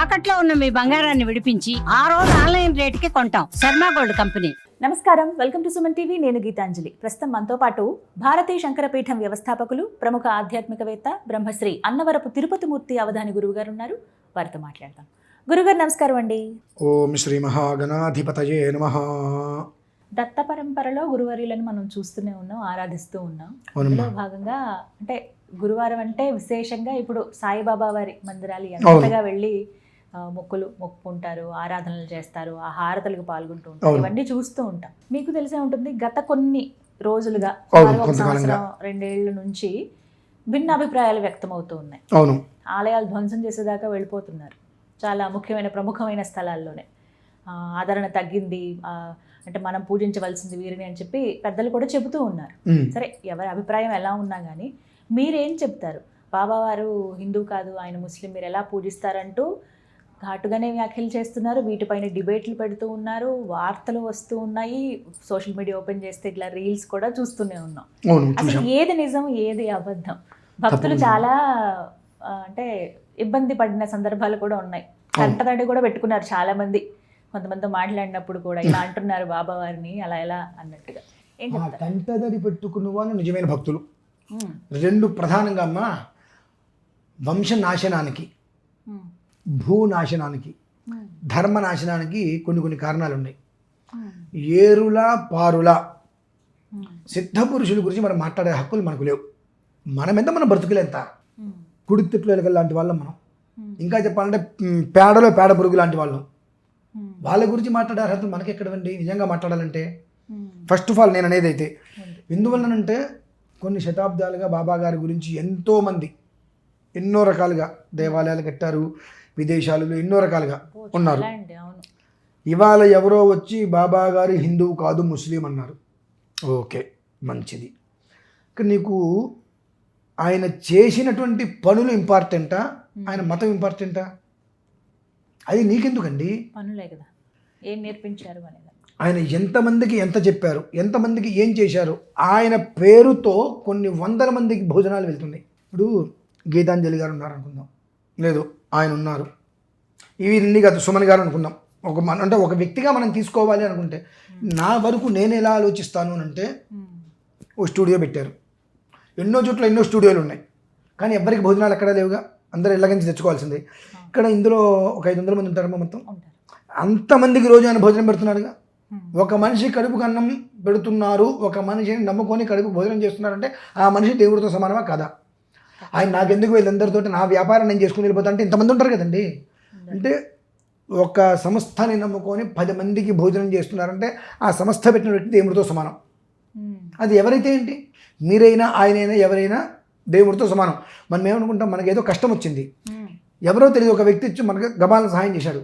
తాకట్లో ఉన్న మీ బంగారాన్ని విడిపించి ఆ రోజు ఆన్లైన్ రేటుకి కొంటాం. Sharma gold company. నమస్కారం. Welcome to Suman TV. నేను గీతాంజలి. ప్రస్తుతం మనతో పాటు భారతీయ శంకరపీఠం వ్యవస్థాపకులు ప్రముఖ ఆధ్యాత్మికవేత్త బ్రహ్మశ్రీ అన్నవరపు తిరుపతి మూర్తి అవధాని గురువు గారు ఉన్నారు వారితో మాట్లాడదాం. గురుగారు నమస్కారం అండి. ఓం శ్రీ మహాగణాధిపతయే నమ. దత్త పరంపరలో గురువర్యులను మనం చూస్తూనే ఉన్నాం ఆరాధిస్తూ ఉన్నాం. అందులో భాగంగా అంటే గురువారం అంటే విశేషంగా ఇప్పుడు సాయిబాబా వారి మందిరాలు ఎంతగా వెళ్ళి మొక్కులు మొక్కుకుంటారు ఆరాధనలు చేస్తారు ఆ హారతలకు పాల్గొంటూ ఉంటారు. ఇవన్నీ చూస్తూ ఉంటాం. మీకు తెలిసే ఉంటుంది గత కొన్ని రోజులుగా. సంవత్సరం రెండేళ్ళ నుంచి భిన్న అభిప్రాయాలు వ్యక్తమవుతూ ఉన్నాయి. అవును. ఆలయాలు ధ్వంసం చేసేదాకా వెళ్ళిపోతున్నారు. చాలా ముఖ్యమైన ప్రముఖమైన స్థలాల్లోనే. ఆదరణ తగ్గింది అంటే మనం పూజించవలసింది వీరిని అని చెప్పి పెద్దలు కూడా చెబుతూ ఉన్నారు. సరే ఎవరి అభిప్రాయం ఎలా ఉన్నా కానీ మీరేం చెప్తారు? బాబావారు హిందూ కాదు ఆయన ముస్లిం మీరు ఎలా పూజిస్తారంటూ ఘాటుగానే వ్యాఖ్యలు చేస్తున్నారు. వీటిపైన డిబేట్లు పెడుతూ ఉన్నారు. వార్తలు వస్తూ ఉన్నాయి. సోషల్ మీడియా ఓపెన్ చేస్తే ఇట్లా రీల్స్ కూడా చూస్తూనే ఉన్నాం. అసలు ఏది నిజం ఏది అబద్ధం? భక్తులు. చాలా అంటే ఇబ్బంది పడిన సందర్భాలు కూడా ఉన్నాయి. కంటతడి కూడా పెట్టుకున్నారు చాలా మంది కొంతమందితో మాట్లాడినప్పుడు కూడా ఇలా అంటున్నారు బాబా వారిని అలా ఎలా అన్నట్టుగా. కంటదడి పెట్టుకున్న వాళ్ళు నిజమైన భక్తులు. రెండు ప్రధానంగా అమ్మా వంశనాశనానికి. భూనాశనానికి ధర్మనాశనానికి కొన్ని కొన్ని కారణాలు ఉన్నాయి ఏరుల పారుల సిద్ధ పురుషుల గురించి మనం మాట్లాడే హక్కులు మనకు లేవు. మనం ఎంత మన బ్రతుకులెంత? కుడితిట్లు లాంటి వాళ్ళం మనం. ఇంకా చెప్పాలంటే పేడలో పేడ పురుగు లాంటి వాళ్ళం. వాళ్ళ గురించి మాట్లాడే అర్హతలు మనకి ఎక్కడవండి నిజంగా మాట్లాడాలంటే? ఫస్ట్ ఆఫ్ ఆల్ నేను అనేది అయితే. ఎందువల్లనంటే కొన్ని శతాబ్దాలుగా బాబా గారి గురించి ఎంతోమంది ఎన్నో రకాలుగా దేవాలయాలు కట్టారు విదేశాలలో ఎన్నో రకాలుగా ఉన్నారు. ఇవాళ ఎవరో వచ్చి బాబా గారు హిందువు కాదు ముస్లిం అన్నారు. ఓకే మంచిది. నీకు ఆయన చేసినటువంటి పనులు ఇంపార్టెంటా? ఆయన మతం ఇంపార్టెంటా? అది నీకెందుకండి? పనులే కదా. ఏం నేర్పించారు అనేది. ఆయన ఎంతమందికి ఎంత చెప్పారు? ఎంతమందికి ఏం చేశారు? ఆయన పేరుతో కొన్ని వందల మందికి భోజనాలు వెళ్తున్నాయి. ఇప్పుడు గీతాంజలి గారు ఉన్నారు అనుకుందాం లేదు ఆయన ఉన్నారు. ఇవి ఇన్ని కాదు సుమన్ గారు అనుకుందాం ఒక మన అంటే ఒక వ్యక్తిగా మనం తీసుకోవాలి అనుకుంటే నా వరకు నేను ఎలా ఆలోచిస్తాను అని అంటే ఓ స్టూడియో పెట్టారు. ఎన్నో చోట్ల ఎన్నో స్టూడియోలు ఉన్నాయి. కానీ ఎవ్వరికి భోజనాలు ఎక్కడా లేవుగా. అందరూ నుంచి తెచ్చుకోవాల్సిందే. ఇక్కడ ఇందులో ఒక ఐదు వందల మంది ఉంటారమ్మా మొత్తం. అంతమందికి రోజు ఆయన భోజనం పెడుతున్నారుగా ఒక మనిషి కడుపుకు అన్నం పెడుతున్నారు. ఒక మనిషిని నమ్ముకొని కడుపు భోజనం చేస్తున్నారంటే ఆ మనిషి దేవుడితో సమానమా? కదా. ఆయన నాకెందుకు వీళ్ళందరితో నా వ్యాపారం నేను చేసుకుని వెళ్ళిపోతా అంటే ఇంతమంది ఉంటారు కదండి. అంటే ఒక సంస్థని నమ్ముకొని పది మందికి భోజనం చేస్తున్నారంటే ఆ సంస్థ పెట్టిన వ్యక్తి దేవుడితో సమానం. ఉమ్, అది ఎవరైతే ఏంటి? మీరైనా ఆయనైనా ఎవరైనా దేవుడితో సమానం. మనం ఏమనుకుంటాం? మనకేదో కష్టం వచ్చింది. ఉమ్, ఎవరో తెలియదు ఒక వ్యక్తి వచ్చి మనకు గబాలను సహాయం చేశాడు.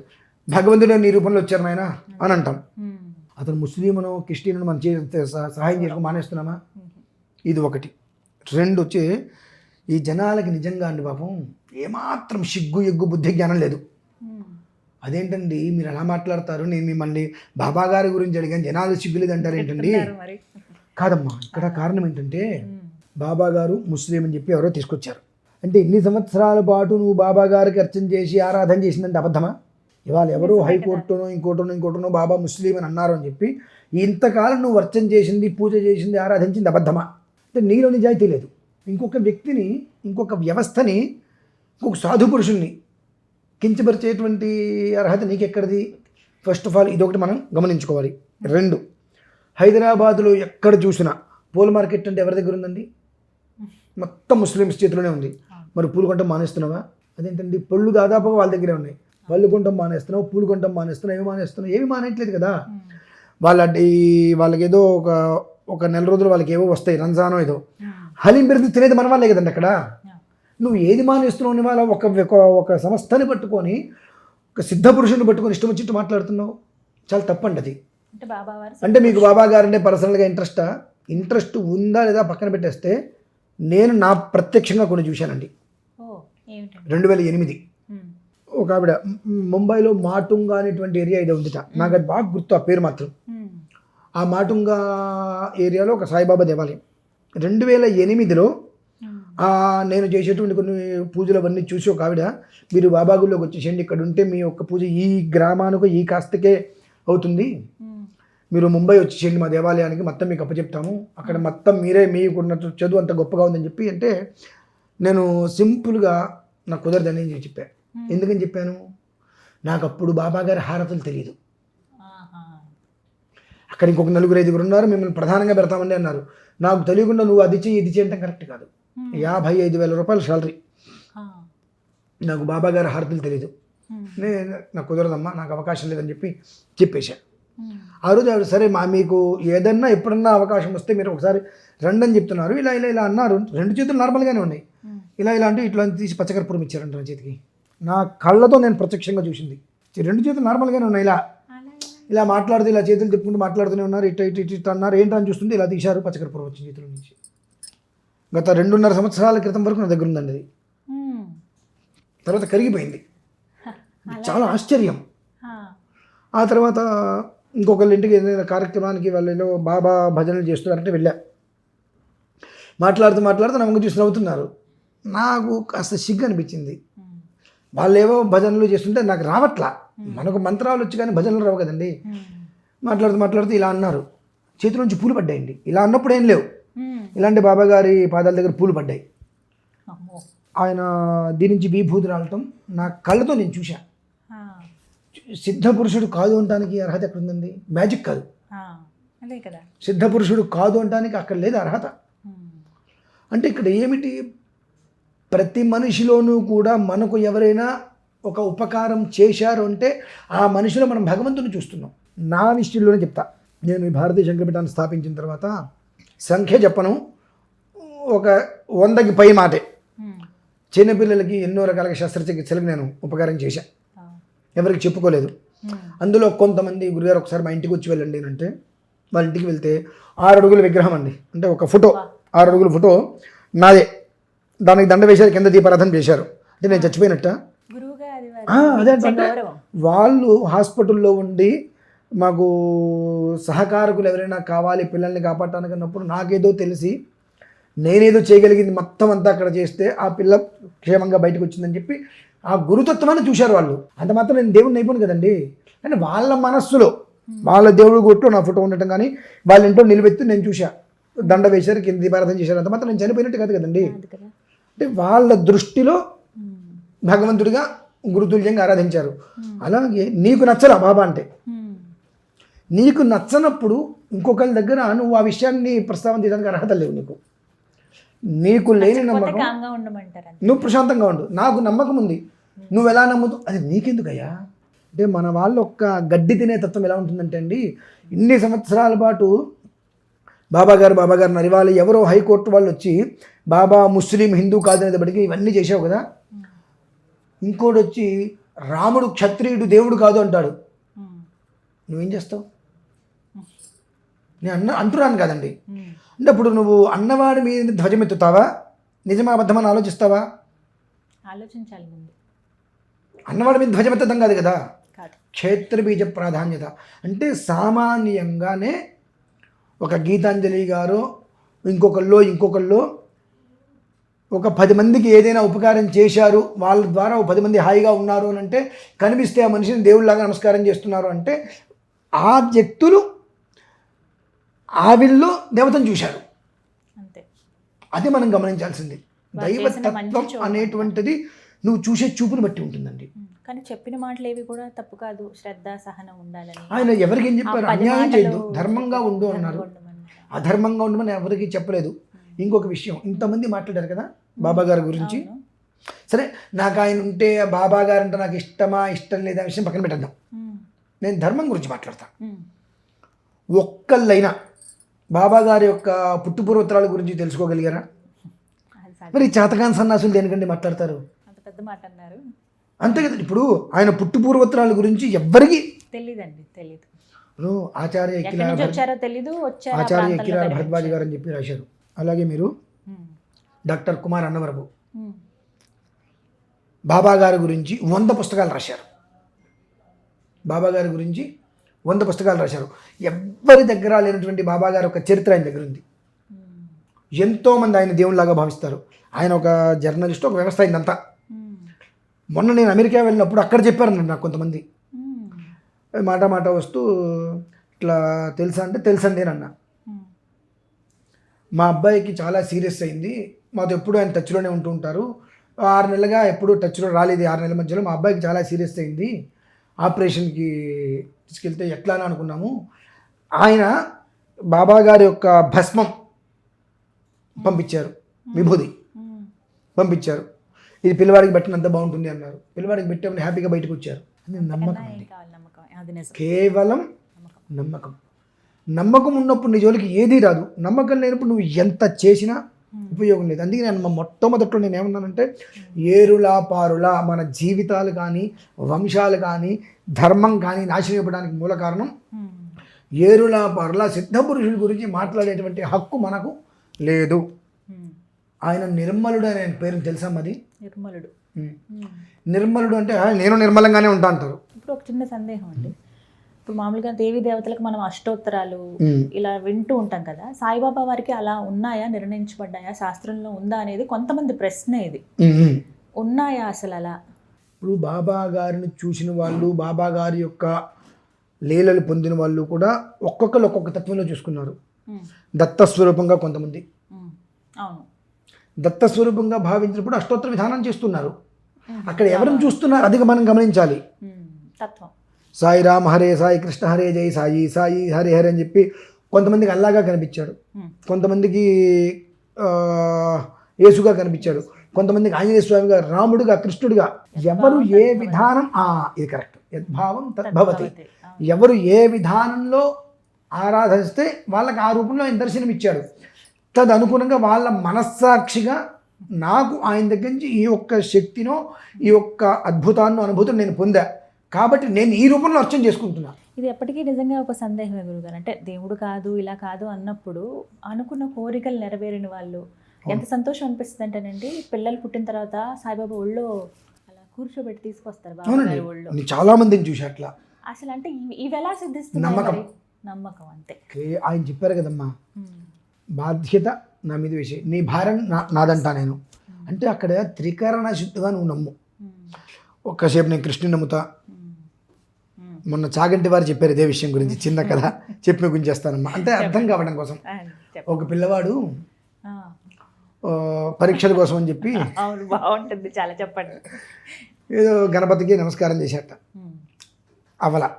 భగవంతుడే నీ రూపంలో వచ్చారు నాయన అని అంటాం. అతను ముస్లింను క్రిస్టియన్ మనం చే సహ- సహాయం చేయడం మానేస్తున్నామా? ఇది ఒకటి. రెండు వచ్చి ఈ జనాలకి నిజంగా అండి పాపం ఏమాత్రం సిగ్గు ఎగ్గు బుద్ధి జ్ఞానం లేదు. అదేంటండి? మీరు ఎలా మాట్లాడతారు నేను మిమ్మల్ని బాబా గారి గురించి అడిగాను జనాలు సిగ్గులేదు అంటారు ఏంటండి కాదమ్మా ఇక్కడ కారణం ఏంటంటే బాబా గారు ముస్లిం అని చెప్పి ఎవరో తీసుకొచ్చారు. అంటే ఎన్ని సంవత్సరాల పాటు నువ్వు బాబా గారికి అర్చన చేసి ఆరాధన చేసిందంటే అబద్ధమా? ఇవాళ ఎవరో. హైకోర్టునో ఇంకోటనో ఇంకోటనో బాబా ముస్లిం అని అన్నారు అని చెప్పి ఇంతకాలం నువ్వు అర్చన చేసింది పూజ చేసింది ఆరాధించింది అబద్ధమా? అంటే నీలో నిజాయితీ లేదు. ఇంకొక వ్యక్తిని ఇంకొక వ్యవస్థని ఇంకొక సాధు పురుషుణ్ణి కించపరిచేటువంటి అర్హత నీకెక్కడిది? ఫస్ట్ ఆఫ్ ఆల్ ఇదొకటి మనం గమనించుకోవాలి. రెండు హైదరాబాదులో ఎక్కడ చూసినా పూల మార్కెట్ అంటే ఎవరి దగ్గర ఉందండి? మొత్తం ముస్లిమ్స్ చేతిలోనే ఉంది. మరి పూలు కొంటాం మానేస్తున్నావా? అదేంటండి? పళ్ళు దాదాపుగా వాళ్ళ దగ్గరే ఉన్నాయి. పళ్ళు కొంటాం మానేస్తున్నావు పూలు కొంటాం మానేస్తున్నావు ఏమి మానేస్తున్నావు? ఏమి మానేయట్లేదు కదా? వాళ్ళ ఈ వాళ్ళకి ఏదో ఒక ఒక నెల రోజులు వాళ్ళకి ఏవో వస్తాయి రంజానో ఏదో. హలీం పెడితే తినేది మన వాళ్ళే కదండి అక్కడ. నువ్వు ఏది మానేస్తున్నావు వాళ్ళ ఒక ఒక సంస్థని పట్టుకొని ఒక సిద్ధ పురుషుని పట్టుకొని ఇష్టం వచ్చినట్టు మాట్లాడుతున్నావు? చాలా తప్పండి అది. అంటే మీకు బాబా గారు అంటే పర్సనల్గా ఇంట్రెస్టా? ఇంట్రెస్ట్ ఉందా లేదా పక్కన పెట్టేస్తే నేను నా ప్రత్యక్షంగా కొన్ని చూశానండి. రెండు వేల ఎనిమిది. ఒక ఆవిడ ముంబైలో మాటుంగా అనేటువంటి ఏరియా ఇది ఉందిట. నాకు అది బాగా గుర్తు ఆ పేరు మాత్రం. ఆ మాటుంగా ఏరియాలో ఒక సాయిబాబా దేవాలయం. రెండు వేల ఎనిమిదిలో నేను చేసేటువంటి కొన్ని పూజలు అవన్నీ చూసి ఒక ఆవిడ మీరు బాబా గుళ్ళోకి వచ్చేసేయండి ఇక్కడ ఉంటే మీ యొక్క పూజ ఈ గ్రామానికి ఈ కాస్తకే అవుతుంది. మీరు ముంబై వచ్చేసేయండి మా దేవాలయానికి మొత్తం మీకు అప్పచెప్తాము. అక్కడ మొత్తం మీరే మీకున్నట్టు చదువు అంత గొప్పగా ఉందని చెప్పి అంటే నేను సింపుల్గా నాకు కుదరదని చెప్పాను ఎందుకని చెప్పాను? నాకు అప్పుడు బాబా గారి హారతులు తెలియదు. అక్కడ ఇంకొక నలుగురు ఐదుగురు ఉన్నారు మిమ్మల్ని ప్రధానంగా పెడతామని అన్నారు. నాకు తెలియకుండా నువ్వు అది చెయ్యి ఇది చేయటం కరెక్ట్ కాదు. యాభై ఐదు వేల రూపాయల శాలరీ. నాకు బాబా గారి హారతులు తెలియదు ఉమ్. నేను నాకు కుదరదమ్మా నాకు అవకాశం లేదని చెప్పి చెప్పేశా. ఉమ్. ఆ రోజు ఆవిడ సరే మా మీకు ఏదన్నా ఎప్పుడన్నా అవకాశం వస్తే మీరు ఒకసారి రండి అని చెప్తున్నారు. ఇలా ఇలా ఇలా అన్నారు. రెండు చేతులు నార్మల్గానే ఉన్నాయి. ఇలా ఇలా అంటే ఇట్లా తీసి పచ్చకర్పూరం ఇచ్చారంట నా చేతికి. నా కళ్ళతో నేను ప్రత్యక్షంగా చూసింది. రెండు చేతులు నార్మల్గానే ఉన్నాయి. ఇలా? ఇలా మాట్లాడుతూ ఇలా చేతులు తిప్పుకుంటూ మాట్లాడుతూనే ఉన్నారు. ఇట్ట ఇటు ఇటు అన్నారు. ఏంటని చూస్తుంటే ఇలా తీశారు పచ్చకర్పూరం వచ్చింది చేతుల నుంచి. గత రెండున్నర సంవత్సరాల క్రితం వరకు నా దగ్గర ఉందండి అది. తర్వాత కరిగిపోయింది. చాలా ఆశ్చర్యం. ఆ. తర్వాత ఇంకొకళ్ళ ఇంటికి ఏదైనా కార్యక్రమానికి వాళ్ళు బాబా భజనలు చేస్తున్నారంటే వెళ్ళా. మాట్లాడుతూ మాట్లాడుతూ నమ్మకం చూసి నవ్వుతున్నారు. నాకు కాస్త సిగ్గు అనిపించింది. ఉమ్. వాళ్ళు ఏవో భజనలు చేస్తుంటే నాకు రావట్లా. మనకు మంత్రాలు వచ్చి కానీ భజనలు రావు కదండి. మాట్లాడుతూ మాట్లాడుతూ ఇలా అన్నారు. చేతి నుంచి పూలు పడ్డాయండి. ఇలా అన్నప్పుడు ఏం లేవు. ఇలాంటి బాబా గారి పాదాల దగ్గర పూలు పడ్డాయి. ఆయన దీని నుంచి విభూతి రావటం నా కళ్ళతో నేను చూశా. సిద్ధ పురుషుడు కాదు అనటానికి అర్హత ఎక్కడ ఉందండి? మ్యాజిక్ కాదు. ఆ. అదే కదా. సిద్ధ పురుషుడు కాదు అనటానికి అక్కడ లేదు అర్హత. ఉమ్. అంటే ఇక్కడ ఏమిటి? ప్రతి మనిషిలోనూ కూడా మనకు ఎవరైనా ఒక ఉపకారం చేశారు అంటే ఆ మనిషిలో మనం భగవంతుని చూస్తున్నాం. నా విషయంలోనే చెప్తా. నేను ఈ భారతీయ శంకరపీఠాన్ని స్థాపించిన తర్వాత సంఖ్య చెప్పను. ఒక వందకి పై మాటే. చిన్నపిల్లలకి ఎన్నో రకాల శస్త్రచికిత్సలకు నేను ఉపకారం చేశాను. ఎవరికి చెప్పుకోలేదు. అందులో కొంతమంది గురుగారు ఒకసారి మా ఇంటికి వచ్చి వెళ్ళండి అని అంటే వాళ్ళ ఇంటికి వెళ్తే ఆరు అడుగుల విగ్రహం అండి. అంటే ఒక ఫోటో ఆరు అడుగుల ఫోటో నాదే. దానికి దండ వేశారు కింద దీపారాధన చేశారు. అంటే నేను చచ్చిపోయినట్ట? అది అంటే వాళ్ళు హాస్పిటల్లో ఉండి మాకు సహకారకులు ఎవరైనా కావాలి పిల్లల్ని కాపాడటానికి అన్నప్పుడు నాకేదో తెలిసి నేనేదో చేయగలిగింది మొత్తం అంతా అక్కడ చేస్తే ఆ పిల్ల క్షేమంగా బయటకు వచ్చిందని చెప్పి ఆ గురుతత్వాన్ని చూశారు వాళ్ళు. అంత మాత్రం నేను దేవుడిని అయిపోను కదండి. అంటే వాళ్ళ మనస్సులో వాళ్ళ దేవుడి గుట్లో నా ఫోటో ఉండటం కానీ వాళ్ళ ఇంట్లో నిలబెత్తి నేను చూశా. దండ వేశారు కింద దీపారాధన చేశారు అంత మాత్రం నేను చనిపోయినట్టు కాదు కదండి. అంటే వాళ్ళ దృష్టిలో. భగవంతుడిగా గురుతుల్యంగా ఆరాధించారు. అలాగే నీకు నచ్చలా బాబా అంటే. నీకు నచ్చనప్పుడు ఇంకొకరి దగ్గర నువ్వు ఆ విషయాన్ని ప్రస్తావన చేయడానికి అర్హత లేవు నీకు. నీకు లేని నమ్మకం. నువ్వు ప్రశాంతంగా ఉండు. నాకు నమ్మకం ఉంది. నువ్వు ఎలా నమ్ముతావు అది నీకెందుకయ్యా? అంటే మన వాళ్ళు ఒక్క గడ్డి తినే తత్వం ఎలా ఉంటుందంటే అండి ఇన్ని సంవత్సరాల పాటు బాబా గారు బాబా గారు నరివాలి ఎవరో హైకోర్టు వాళ్ళు వచ్చి బాబా ముస్లిం హిందూ కాదనేది బడికి ఇవన్నీ చేసావు కదా? ఇంకోటి వచ్చి రాముడు క్షత్రియుడు దేవుడు కాదు అంటాడు. నువ్వేం చేస్తావు? నేను అన్న అంటున్నాను కదండి. అంటే అప్పుడు నువ్వు అన్నవాడి మీద ధ్వజమెత్తుతావా? నిజమా అబద్ధమని ఆలోచిస్తావా? ఆలోచించాలి ముందు. అన్నవాడి మీద ధ్వజమెత్తడం కాదు కదా? కాదు. క్షేత్రబీజ ప్రాధాన్యత. అంటే సామాన్యంగానే ఒక గీతాంజలి గారు ఇంకొకళ్ళు ఇంకొకళ్ళు ఒక పది మందికి ఏదైనా ఉపకారం చేశారు వాళ్ళ ద్వారా ఒక పది మంది హాయిగా ఉన్నారు అని అంటే కనిపిస్తే ఆ మనిషిని దేవుళ్ళలాగా నమస్కారం చేస్తున్నారు అంటే ఆ వ్యక్తులు ఆవిల్లో దేవతను చూశారు అది మనం గమనించాల్సింది. దైవతత్వం. అనేటువంటిది నువ్వు చూసే చూపుని బట్టి ఉంటుందండి. కానీ చెప్పిన మాటలు ఏవి కూడా తప్పు కాదు. శ్రద్ధ సహనం ఉండాలని. ఆయన ఎవరికి ఏం చెప్పారు? అన్యాయం చేయొద్దు. ధర్మంగా ఉండు అన్నారు. అధర్మంగా ఉండమని ఎవరికి చెప్పలేదు. ఇంకొక విషయం. ఇంతమంది మాట్లాడారు కదా బాబా గారి గురించి. సరే నాకు ఆయన ఉంటే బాబా గారు అంటే నాకు ఇష్టమా ఇష్టం లేదా విషయం పక్కన పెట్టేద్దాం. నేను ధర్మం గురించి మాట్లాడతాను. ఒక్కళ్ళైనా బాబా గారి యొక్క పుట్టుపూర్వోత్తరాల గురించి తెలుసుకోగలిగారా. మరి చేతకాని సన్నాసులు దేనికండి మాట్లాడతారు అంత పెద్ద మాట అన్నారు అంతే కదా ఇప్పుడు ఆయన పుట్టుపూర్వోత్తరాల గురించి ఎవ్వరికి తెలీదు ఇప్పుడు ఆచార్య తెలీదు ఆచార్య కనిపించారు. భరద్వాజ్ గారు అని చెప్పి రాశారు అలాగే మీరు. డాక్టర్ కుమార్ అన్నవరపు. బాబా గారి గురించి వంద పుస్తకాలు రాశారు బాబా గారి గురించి వంద పుస్తకాలు రాశారు ఎవ్వరి దగ్గర లేనటువంటి బాబా గారి యొక్క చరిత్ర ఆయన దగ్గర ఉంది. ఎంతోమంది ఆయన దేవునిలాగా భావిస్తారు ఆయన ఒక జర్నలిస్ట్ ఒక వ్యవస్థ అయిందంతా. మొన్న నేను అమెరికా వెళ్ళినప్పుడు అక్కడ చెప్పారు నాకు కొంతమంది. మాట మాట వస్తూ ఇట్లా తెలుసా అంటే తెలుసండి అని అన్నా. మా అబ్బాయికి చాలా సీరియస్ అయింది మాతో ఎప్పుడు ఆయన టచ్లోనే ఉంటూ ఉంటారు ఆరు నెలలుగా ఎప్పుడు టచ్లో రాలేదు ఆరు నెలల మధ్యలో మా అబ్బాయికి చాలా సీరియస్ అయింది ఆపరేషన్కి తీసుకెళ్తే ఎట్లా అని అనుకున్నాము. ఆయన బాబా గారి యొక్క భస్మం పంపించారు. విభూది. పంపించారు. ఇది పిల్లవాడికి పెట్టినంత బాగుంటుంది అన్నారు. పిల్లవాడికి పెట్టామని హ్యాపీగా బయటకు వచ్చారు. నమ్మకం అండి. కావాలి నమ్మకం. నమ్మకం ఉన్నప్పుడు నీ జోలికి ఏదీ రాదు. నమ్మకం లేనప్పుడు నువ్వు ఎంత చేసినా ఉపయోగం లేదు. అందుకే నేను మొట్టమొదట్లో నేను ఏమన్నానంటే ఏరులా పారులా మన జీవితాలు కానీ వంశాలు కానీ ధర్మం కానీ నాశనం ఇవ్వడానికి మూల కారణం ఉమ్. ఏరులా పారులా సిద్ధపురుషుడి గురించి మాట్లాడేటువంటి హక్కు మనకు లేదు. ఉమ్. ఆయన నిర్మలుడు అనే పేరు తెలుసా మరి? నిర్మలుడు. నిర్మలుడు అంటే "ఆ, నేను నిర్మలంగానే ఉంటా అంటారు. ఇప్పుడు ఒక చిన్న సందేహం అండి. ఇప్పుడు మామూలుగా దేవి దేవతలకు మనం అష్టోత్తరాలు. ఇలా వింటూ ఉంటాం కదా సాయిబాబా వారికి అలా ఉన్నాయా నిర్ణయించబడ్డాయా శాస్త్రంలో ఉందా అనేది కొంతమంది ప్రశ్న ఇది. ఉన్నాయా అసలు అలా ఇప్పుడు బాబా గారిని చూసిన వాళ్ళు బాబా గారి యొక్క లీలలు పొందిన వాళ్ళు కూడా ఒక్కొక్కరు ఒక్కొక్క తత్వంలో చూసుకున్నారు. దత్తస్వరూపంగా కొంతమంది. అవును దత్తస్వరూపంగా భావించినప్పుడు అష్టోత్తర విధానం చేస్తున్నారు అక్కడ ఎవరిని చూస్తున్నారు అది మనం గమనించాలి. తత్వం సాయి రామ్ హరే సాయి కృష్ణ హరే జై సాయి సాయి హరే హరే అని చెప్పి కొంతమందికి అల్లాగా కనిపించాడు. కొంతమందికి యేసుగా కనిపించాడు. కొంతమందికి ఆంజనేయ స్వామిగా రాముడుగా కృష్ణుడిగా ఎవరు ఏ విధానం ఆ, ఇది కరెక్ట్. యద్భావం తద్భవతి. ఎవరు ఏ విధానంలో ఆరాధిస్తే వాళ్ళకి ఆ రూపంలో ఆయన దర్శనం ఇచ్చాడు తదనుగుణంగా వాళ్ళ మనస్సాక్షిగా నాకు ఆయన దగ్గర నుంచి ఈ ఒక్క శక్తినో ఈ ఒక్క అద్భుతాన్ని అనుభూతిని నేను పొందా. కాబట్టి నేను ఈ రూపంలో అర్చన చేసుకుంటున్నా. ఇది ఎప్పటికీ నిజంగా ఒక సందేహమే గురుగారు. అంటే దేవుడు కాదు ఇలా కాదు అన్నప్పుడు అనుకున్న కోరికలు నెరవేరిన వాళ్ళు. ఎంత సంతోషం అనిపిస్తుంది అంటేనండి పిల్లలు పుట్టిన తర్వాత సాయిబాబా ఒళ్ళో అలా కూర్చోబెట్టి తీసుకొస్తారు బాబా ఒళ్ళో. చాలా మందిని చూసా అట్లా. అసలు అంటే ఇవి- ఎలా సిద్ధిస్తున్నాయి నమ్మకం. నమ్మకం అంతే. ఆయన చెప్పారు కదమ్మా. బాధ్యత నా మీద వేసే నీ భారం నా నాదంటా నేను. అంటే అక్కడ త్రికరణ శుద్ధిగా నువ్వు నమ్ము. ఒక్కసేపు నేను కృష్ణుని నమ్ముతా. మొన్న చాగంటి వారు చెప్పారు ఇదే విషయం గురించి చిన్న కథ చెప్పి గుంజేస్తానమ్మా అంటే అర్థం కావడం కోసం. ఒక పిల్లవాడు పరీక్షల కోసం అని చెప్పి అవును బాగుంటుంది. చాలా చెప్పండి. ఏదో గణపతికి నమస్కారం చేశాట. అవల.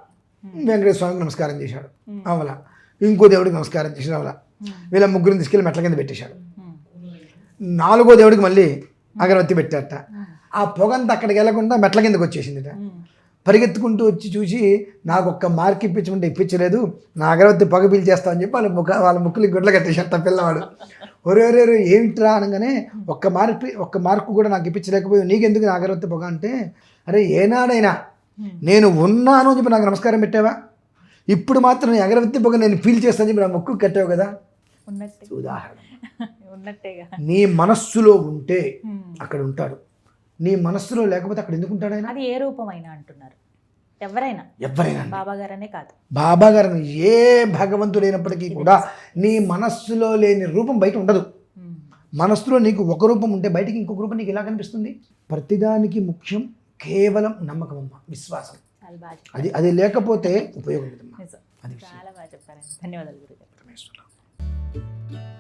వెంకటేశ్వర స్వామికి నమస్కారం చేశాడు. అవల. ఇంకో దేవుడికి నమస్కారం చేశాడు అవల. వీళ్ళ ముగ్గురిని తీసుకెళ్ళి మెట్ల కింద పెట్టేశాడు. నాలుగో దేవుడికి మళ్ళీ అగరవత్తి పెట్టాట ఆ పొగంతా అక్కడికి వెళ్ళకుండా మెట్ల కిందకి వచ్చేసిందిట. పరిగెత్తుకుంటూ వచ్చి చూసి నాకు ఒక్క మార్క్ ఇప్పించమంటే ఇప్పించలేదు నా అగరవత్తి పొగ పీల్చేస్తా అని చెప్పి వాళ్ళ ముఖ వాళ్ళ ముక్కులకి గుడ్ల కట్టేశాట పిల్లవాడు. ఒరే ఒరే ఒరే ఏమిట్రా అనగానే ఒక్క మార్క్ ఒక్క మార్కు కూడా నాకు ఇప్పించలేకపోయి నీకెందుకు నా అగరవత్తి పొగ అంటే అరే ఏనాడైనా నేను ఉన్నాను అని చెప్పి నాకు నమస్కారం పెట్టావా? ఇప్పుడు మాత్రం నీ అగరవత్తి పొగ నేను ఫీల్ చేస్తాను చెప్పి నా ముక్కు కట్టావు కదా? ఉన్నట్టే. ఉదాహరణ నీ మనస్సులో ఉంటే. అక్కడ ఉంటాడు. నీ మనస్సులో లేకపోతే అక్కడ ఎందుకు ఉంటాడు ఆయన? అది ఏ రూపమైనా అంటున్నారు. ఎవరైనా. ఎవరైనా బాబా గారనే కాదు. బాబా గారు ఏ భగవంతుడైనప్పటికీ కూడా నీ మనస్సులో లేని రూపం బయట ఉండదు. మనస్సులో నీకు ఒక రూపం ఉంటే బయటికి ఇంకొక రూపం నీకు ఎలా కనిపిస్తుంది? ప్రతిదానికి ముఖ్యం కేవలం నమ్మకం అమ్మ విశ్వాసం. అది అది లేకపోతే ఉపయోగం చాలా బాగా చెప్పారండి. ధన్యవాదాలు గురుగారు. పరమేశ్వర